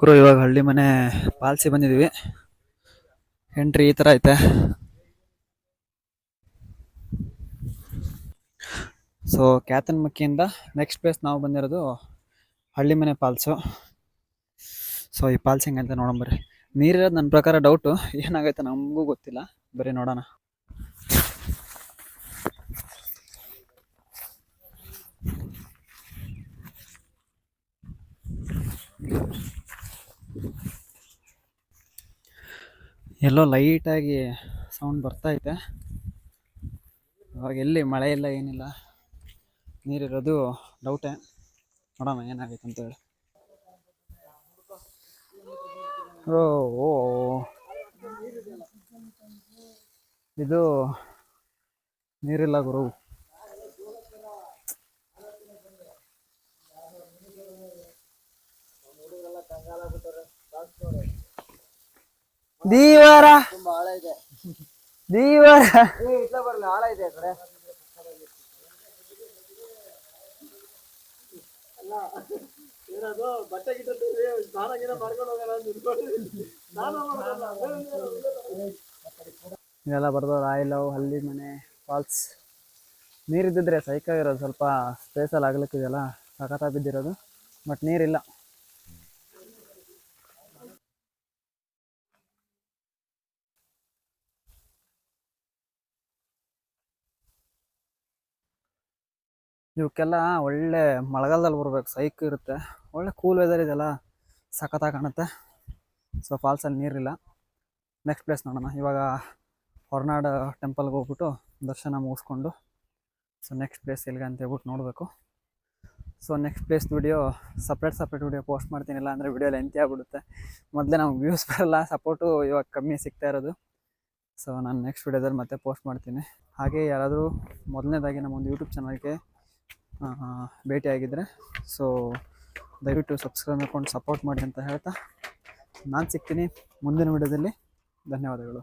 ಗುರು, ಇವಾಗ ಹಳ್ಳಿ ಮನೆ ಪಾಲ್ಸಿ ಬಂದಿದ್ದೀವಿ. ಎಂಟ್ರಿ ಈ ಥರ ಐತೆ. ಸೊ ಕ್ಯಾತನ್ ಮಕ್ಕಿಯಿಂದ ನೆಕ್ಸ್ಟ್ ಪ್ಲೇಸ್ ನಾವು ಬಂದಿರೋದು ಹಳ್ಳಿ ಮನೆ ಪಾಲ್ಸು. ಸೊ ಈ ಪಾಲ್ಸಿ ಹೆಂಗಂತ ನೋಡಂಬರ್ರಿ ನೀರಿರೋದು ನನ್ನ ಪ್ರಕಾರ ಡೌಟು ಏನಾಗೈತೆ ನಮಗೂ ಗೊತ್ತಿಲ್ಲ. ಬರೀ ನೋಡೋಣ. ಎಲ್ಲೋ ಲೈಟಾಗಿ ಸೌಂಡ್ ಬರ್ತಾ ಇದೆ ಇವಾಗ ಎಲ್ಲಿ? ಮಳೆ ಇಲ್ಲ, ಏನಿಲ್ಲ. ನೀರಿರೋದು ಡೌಟೇ. ನೋಡೋಣ ಏನಾಗುತ್ತೆ ಅಂತೇಳಿ ಓ ಓ. ಇದು ನೀರಿಲ್ಲ ಗುರು. ದೀವರ. ದೀವರ. ಇದೆಲ್ಲ ಬರ್ದವ್ರು ಆಯ್ ಲವ್ ಹಳ್ಳಿ ಮನೆ ಫಾಲ್ಸ್. ನೀರಿದ್ದಿದ್ರೆ ಸೈಕಲ್ ಇರೋದು ಸ್ವಲ್ಪ ಸ್ಪೇಸಲ್ಲಿ ಆಗ್ಲಿಕ್ಕಿದೆಯಲ್ಲ ಸಖತ್ತಾಗಿ ಬಿದ್ದಿರೋದು ಬಟ್ ನೀರಿಲ್ಲ. ಇವಕ್ಕೆಲ್ಲ ಒಳ್ಳೆ ಮಳೆಗಾಲದಲ್ಲಿ ಬರ್ಬೇಕು, ಸೈಕ್ ಇರುತ್ತೆ. ಒಳ್ಳೆ ಕೂಲ್ ವೆದರ್ ಇದೆಲ್ಲ ಸಖತ್ತಾಗಿ ಕಾಣುತ್ತೆ. ಸೊ ಫಾಲ್ಸಲ್ಲಿ ನೀರಿಲ್ಲ. ನೆಕ್ಸ್ಟ್ ಪ್ಲೇಸ್ ನೋಡೋಣ. ಇವಾಗ ಹೊರನಾಡ ಟೆಂಪಲ್ಗೆ ಹೋಗ್ಬಿಟ್ಟು ದರ್ಶನ ಮುಗಿಸ್ಕೊಂಡು ಸೊ ನೆಕ್ಸ್ಟ್ ಪ್ಲೇಸ್ ಎಲ್ಲಿಗೆ ಅಂತ ಹೇಳ್ಬಿಟ್ಟು ನೋಡಬೇಕು. So next place video separate separate video post ಮಾಡ್ತೀನಿ. ಇಲ್ಲ ಅಂದರೆ ವಿಡಿಯೋ ಲೆಂತಿ ಆಗಿಬಿಡುತ್ತೆ. ಮೊದಲೇ ನಮ್ಗೆ ವ್ಯೂಸ್ ಬರಲ್ಲ ಸಪೋರ್ಟು ಇವಾಗ ಕಮ್ಮಿ ಸಿಗ್ತಾ ಇರೋದು. ಸೊ ನಾನು ನೆಕ್ಸ್ಟ್ ವಿಡಿಯೋದಲ್ಲಿ ಮತ್ತೆ ಪೋಸ್ಟ್ ಮಾಡ್ತೀನಿ. ಹಾಗೆ ಯಾರಾದರೂ ಮೊದಲನೇದಾಗಿ ನಮ್ಮ ಒಂದು ಯೂಟ್ಯೂಬ್ ಚಾನಲ್ಗೆ ಭೇಟಿಯಾಗಿದ್ದರೆ ಸೊ ದಯವಿಟ್ಟು ಸಬ್ಸ್ಕ್ರೈಬ್ ಮಾಡ್ಕೊಂಡು ಸಪೋರ್ಟ್ ಮಾಡಿ ಅಂತ ಹೇಳ್ತಾ ನಾನು ಸಿಗ್ತೀನಿ ಮುಂದಿನ ವಿಡಿಯೋದಲ್ಲಿ. ಧನ್ಯವಾದಗಳು.